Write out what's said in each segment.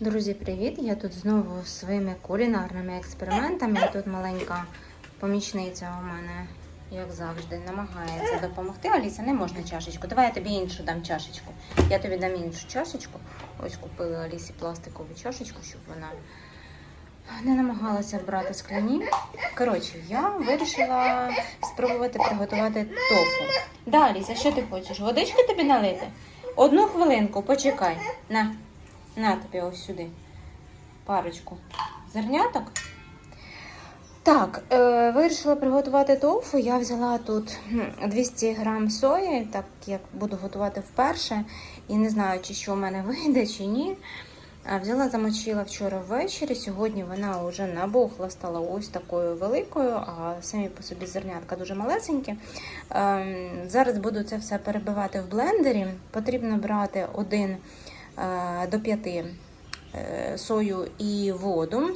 Друзі, привіт! Я тут знову своїми кулінарними експериментами. Тут маленька помічниця у мене, як завжди, намагається допомогти. Аліса, не можна чашечку. Давай я тобі іншу дам чашечку. Я тобі дам іншу чашечку. Ось купили Алісі пластикову чашечку, щоб вона не намагалася брати скляні. Коротше, я вирішила спробувати приготувати тофу. Да, Аліса, що ти хочеш? Водички тобі налити? Одну хвилинку, почекай. На. На тобі ось сюди. Парочку зерняток. Так, е, вирішила приготувати тофу. Я взяла тут 200 грам сої, так як буду готувати вперше. І не знаю, чи що в мене вийде, чи ні. Взяла, замочила вчора ввечері. Сьогодні вона вже набухла, стала ось такою великою, а самі по собі зернятка дуже малесенькі. Ем, Зараз буду це все перебивати в блендері. Потрібно брати 1 до 5 сою і воду.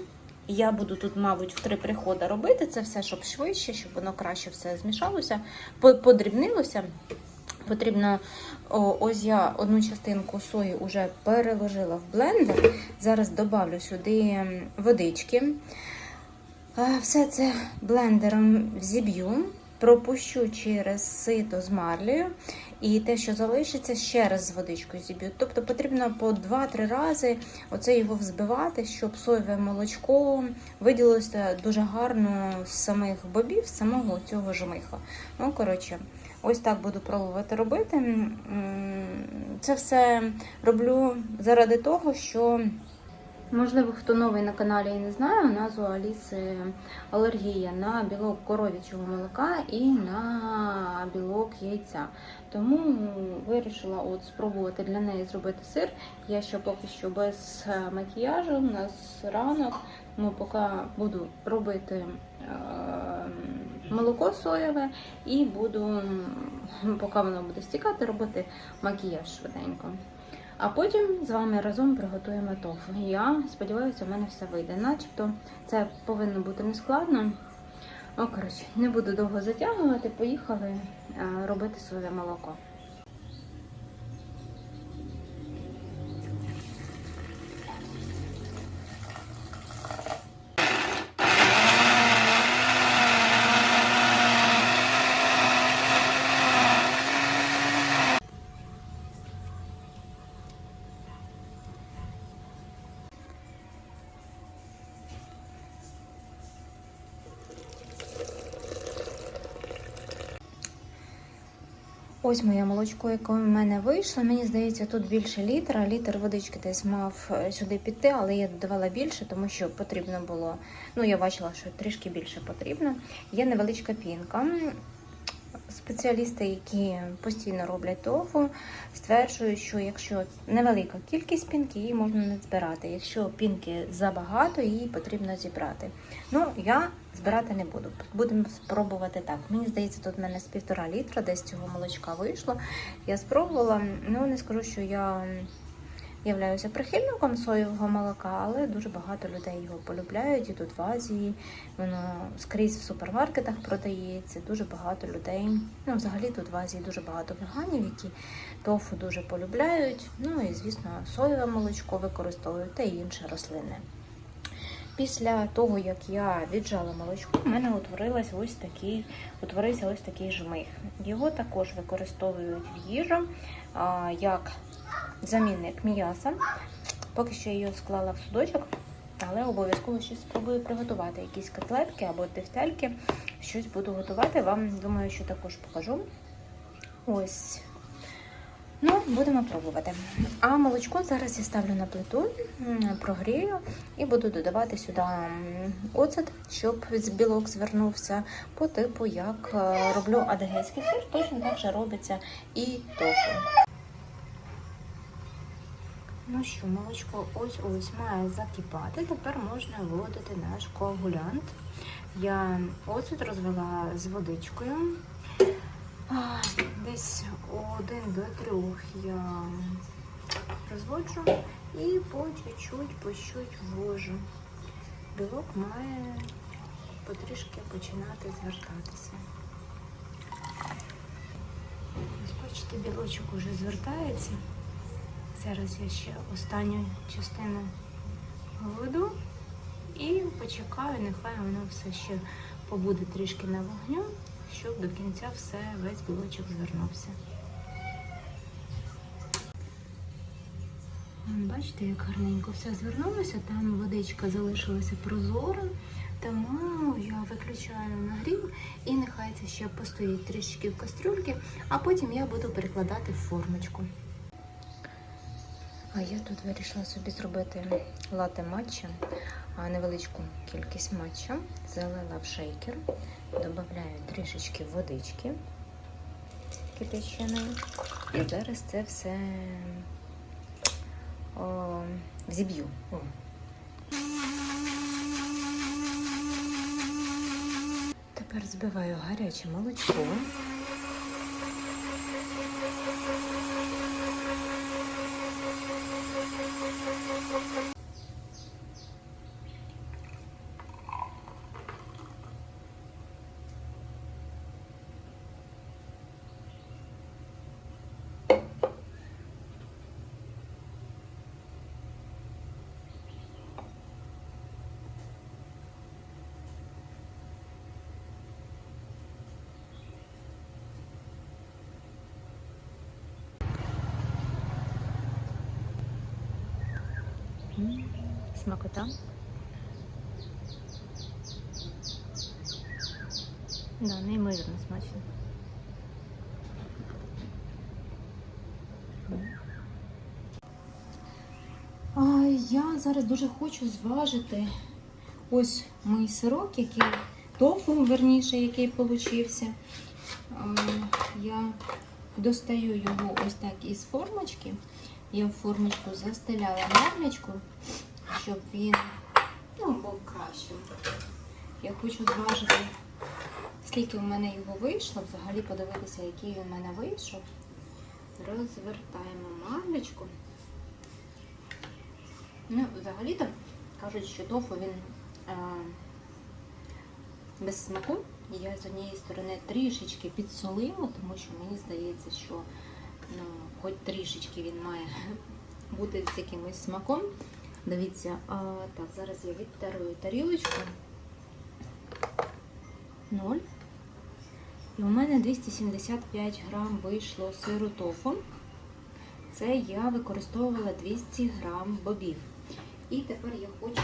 Я буду тут, мабуть, в три приходи робити це все, щоб швидше, щоб воно краще все змішалося, подрібнилося. Потрібно, ось я одну частинку сої вже переложила в блендер. Зараз додавлю сюди водички. Е, Все це блендером взіб'ю, пропущу через сито з марлею, і те, що залишиться, ще раз з водичкою зіб'ю. Тобто потрібно по 2-3 рази оце його взбивати, щоб соєве молочко виділилося дуже гарно з самих бобів, з самого цього жмиха. Ну, коротше, ось так буду пробувати робити. Це все роблю заради того, що. Можливо, хто новий на каналі і не знає, у нас у Аліси алергія на білок коров'ячого молока і на білок яйця. Тому вирішила от спробувати для неї зробити сир. Я ще поки що без макіяжу, у нас ранок. Ну, поки буду робити е, молоко соєве і буду, поки воно буде стікати, робити макіяж швиденько. А потім з вами разом приготуємо тофу. Я сподіваюся, у мене все вийде. Начебто це повинно бути нескладно. О, коротше, не буду довго затягувати. Поїхали е, робити своє молоко. Ось моє молочко, яке в мене вийшло. Мені здається, тут більше літра. Літр водички десь мав е, сюди піти, але я додавала більше, тому що потрібно було. Ну, я бачила, що трішки більше потрібно. Є невеличка пінка. Спеціалісти, які постійно роблять тофу, стверджують, що якщо невелика кількість пінки, її можна не збирати. Якщо пінки забагато, її потрібно зібрати. Ну, я збирати не буду. Будемо спробувати так. Мені здається, тут в мене з півтора літра десь цього молочка вийшло. Я спробувала, ну не скажу, що я являюся прихильником соєвого молока, але дуже багато людей його полюбляють. І тут в Азії воно скрізь в супермаркетах продається. Дуже багато людей. Ну, взагалі тут в Азії дуже багато веганів, які тофу дуже полюбляють. Ну і звісно, соєве молочко використовують та інші рослини. Після того, як я віджала молочко, в мене утворилась ось такий, утворився ось такий жмих. Його також використовують в їжу а, як замінник м'яса. Поки що я її склала в судочок, але обов'язково щось спробую приготувати. Якісь котлетки або тефтельки. Щось буду готувати. Вам думаю, що також покажу. Ось. Ну, будемо пробувати. А молочко зараз я ставлю на плиту, прогрію і буду додавати сюди оцет, щоб білок звернувся по типу, як е, роблю адегейський сир, точно так же робиться і тофу. Ну що, молочко ось ось має закипати. Тепер можна вводити наш коагулянт. Я оцет розвела з водичкою. Десь один до трьох я розводжу і по чуть-чуть, по чуть ввожу. Білок має потрішки починати звертатися. Ось бачите, білочок уже звертається. Зараз я ще останню частину воду і почекаю, нехай воно все ще побуде трішки на вогню, щоб до кінця все, весь білочок звернувся. Бачите, як гарненько все звернулося, там водичка залишилася прозора, тому я виключаю нагрів і нехай це ще постоїть трішки в кастрюльці, а потім я буду перекладати в формочку. А я тут вирішила собі зробити лате матча, невеличку кількість матча, залила в шейкер, додаю трішечки водички кипяченої. І зараз це все о, взіб'ю. О. Тепер збиваю гаряче молочко. М, Смакота. Да, неймовірно смачно. А, я зараз дуже хочу зважити ось мій сирок, який тофу, верніше, який получився. Я достаю його ось так із формочки. Я в формочку застеляла марлечку, щоб він ну, був кращим. Я хочу зважити, скільки в мене його вийшло, взагалі подивитися, який в мене вийшов. Розвертаємо марлечку. Ну, взагалі-то кажуть, що тофу він а, без смаку. Я з однієї сторони трішечки підсолила, тому що мені здається, що ну, хоч трішечки він має бути з якимось смаком. Дивіться, а, так, зараз я відтарую тарілочку. Ноль. І у мене 275 грам вийшло сиру тофу. Це я використовувала 200 грам бобів. І тепер я хочу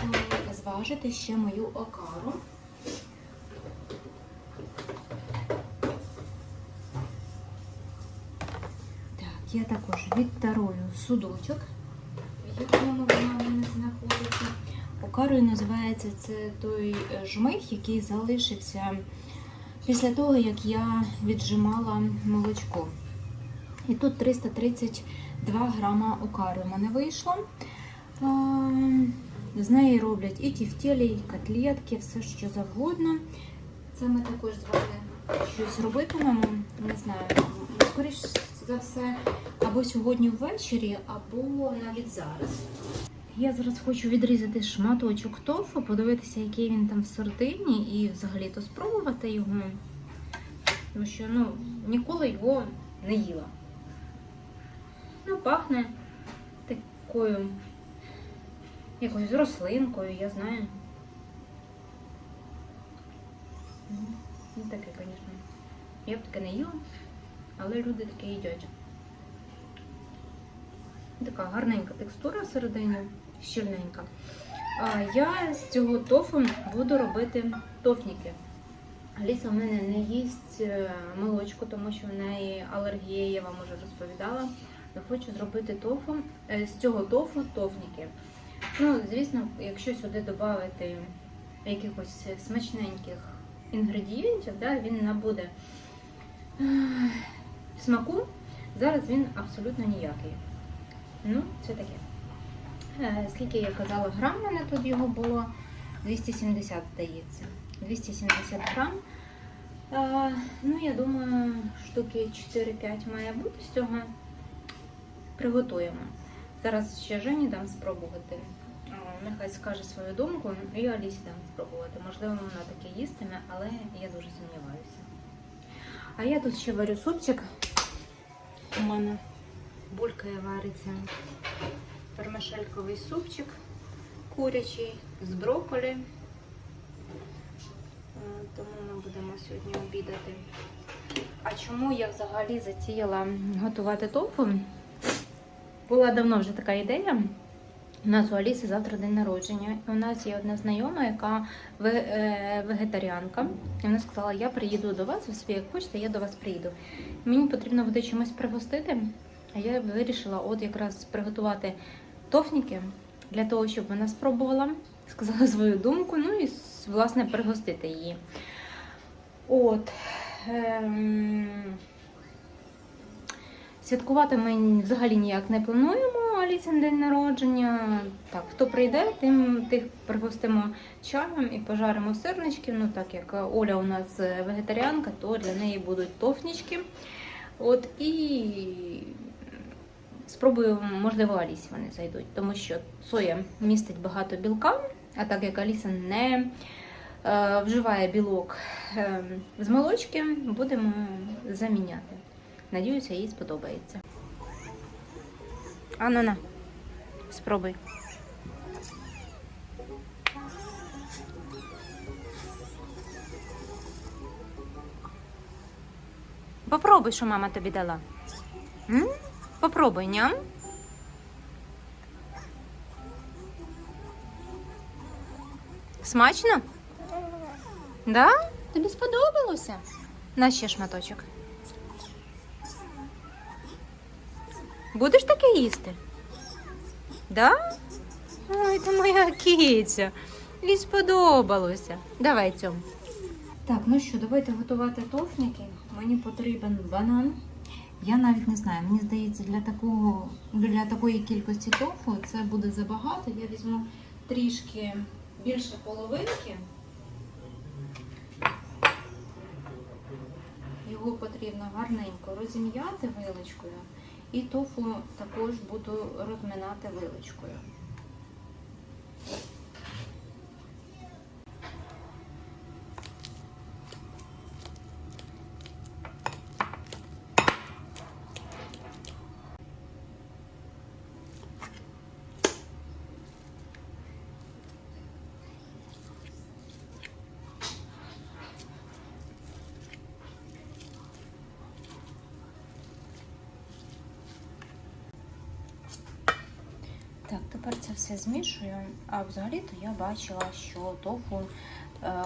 зважити ще мою окару. Так, я також відтарую судочок, в якому вона знаходиться. Окарою називається це той е, жмих, який залишився після того, як я віджимала молочко. І тут 332 грама окари в мене вийшло. З неї роблять і тівтєлі, і котлетки, все що завгодно. Це ми також з вами щось робитимемо. Не знаю, скоріш за все, або сьогодні ввечері, або навіть зараз. Я зараз хочу відрізати шматочок тофу, подивитися, який він там в сортині, і взагалі-то спробувати його. Тому що ну, ніколи його не їла. Ну, пахне такою якоюсь рослинкою, я знаю. Ну, таке, звісно. Я б таке не їла, але люди таке їдять. Така гарненька текстура всередині, щільненька. Я з цього тофу буду робити тофніки. Аліса в мене не їсть е, молочку, тому що в неї алергія, я вам вже розповідала. Я хочу зробити тофу, е, з цього тофу тофніки. Ну, звісно, якщо сюди додати якихось смачненьких інгредієнтів, да, він набуде смаку. Зараз він абсолютно ніякий. Ну, це таке. Е, Скільки я казала, грам в мене тут його було 270, здається. 270 грам. Е, Ну, я думаю, штуки 4-5 має бути з цього. Приготуємо. Зараз ще Жені дам спробувати. Е, Нехай скаже свою думку і Алісі дам спробувати. Можливо, вона таке їстиме, але я дуже сумніваюся. А я тут ще варю супчик. У мене булькає вариться вермишельковий супчик. курячий з брокколі. Е, Тому ми будемо сьогодні обідати. А чому я взагалі затіяла готувати тофу? Була давно вже така ідея. У нас у Аліси завтра день народження. І у нас є одна знайома, яка е, вегетаріанка. І вона сказала, я приїду до вас, ви собі як хочете, я до вас приїду. Мені потрібно буде чимось пригостити. А я вирішила от якраз приготувати тофніки для того, щоб вона спробувала, сказала свою думку, ну і власне пригостити її. От. Ем... Святкувати ми взагалі ніяк не плануємо Алісин день народження. Так, хто прийде, тим тих пригостимо чаєм і пожаримо сирнички. Ну так як Оля у нас вегетаріанка, то для неї будуть тофнічки. От і спробую, можливо, Алісі вони зайдуть, тому що соя містить багато білка, а так як Аліса не е, вживає білок е, з молочки, будемо заміняти. Надіюся, їй сподобається. Ану на, спробуй. Попробуй, що мама тобі дала. М? Попробуй, ням. Смачно? Да? Тобі сподобалося? На ще шматочок. Будеш таке їсти? Да? Ой, ти моя киця. Їй сподобалося. Давай цьому. Так, ну що, давайте готувати тофніки. Мені потрібен банан. Я навіть не знаю, мені здається, для такого для такої кількості тофу це буде забагато. Я візьму трішки більше половинки. Його потрібно гарненько розім'яти вилочкою. І тофу також буду розминати вилочкою. Так, тепер це все змішую. А взагалі-то я бачила, що тофу е,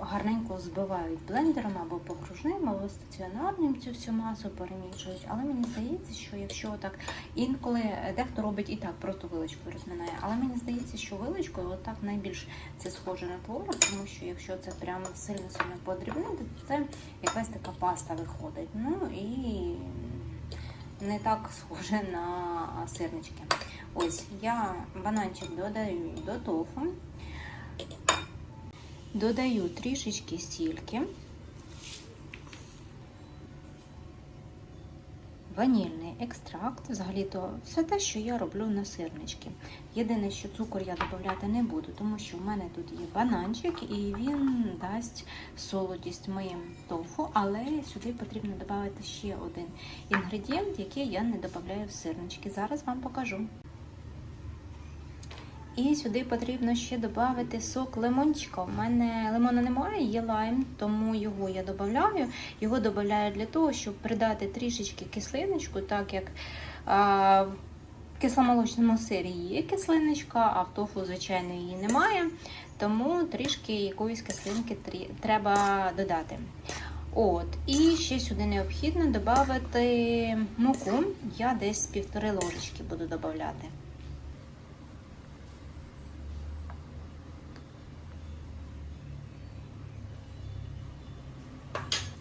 гарненько збивають блендером або погружним, або стаціонарним цю всю масу перемішують. Але мені здається, що якщо так інколи дехто робить і так, просто вилочкою розминає. Але мені здається, що вилочкою отак найбільш це схоже на творог, тому що якщо це прямо сильно сильно подрібнити, то це якась така паста виходить. Ну і не так схоже на сирнички. Ось я бананчик додаю до тофу, додаю трішечки сільки, ванільний екстракт, взагалі-то все те, що я роблю на сирнички. Єдине, що цукор я додати не буду, тому що в мене тут є бананчик і він дасть солодість моїм тофу, але сюди потрібно додати ще один інгредієнт, який я не додаю в сирнички. Зараз вам покажу. І сюди потрібно ще додати сок лимончика. У мене лимона немає, є лайм, тому його я додаю. Його додаю для того, щоб придати трішечки кислиночку, так як а, в кисломолочному сирі є кислиночка, а в тофу, звичайно, її немає. Тому трішки якоїсь кислинки треба додати. От, І ще сюди необхідно додати муку. Я десь півтори ложечки буду додати.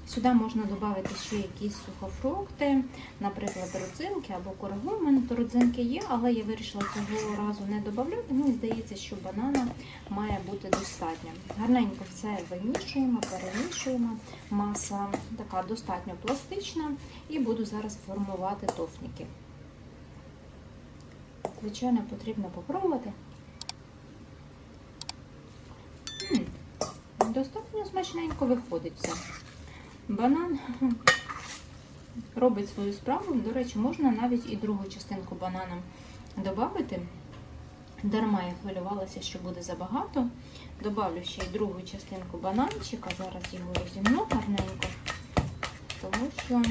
Сюди можна додати ще якісь сухофрукти, наприклад, родзинки або курагу. У мене то родзинки є, але я вирішила цього разу не додати. Мені здається, що банана має бути достатньо. Гарненько все вимішуємо, перемішуємо. Маса така достатньо пластична, і буду зараз формувати тофніки. Звичайно, потрібно попробувати. Достатньо смачненько виходить все. Банан робить свою справу. До речі, можна навіть і другу частинку банана додати. Дарма я хвилювалася, що буде забагато. Добавлю ще й другу частинку бананчика. Зараз його розімну гарненько, тому що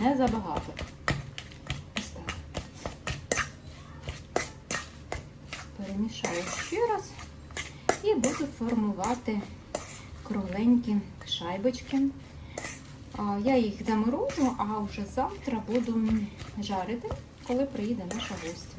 не забагато. Ось так. Перемішаю ще раз і буду формувати кругленькі шайбочки. Я їх заморожу, а вже завтра буду жарити, коли приїде наша гостя.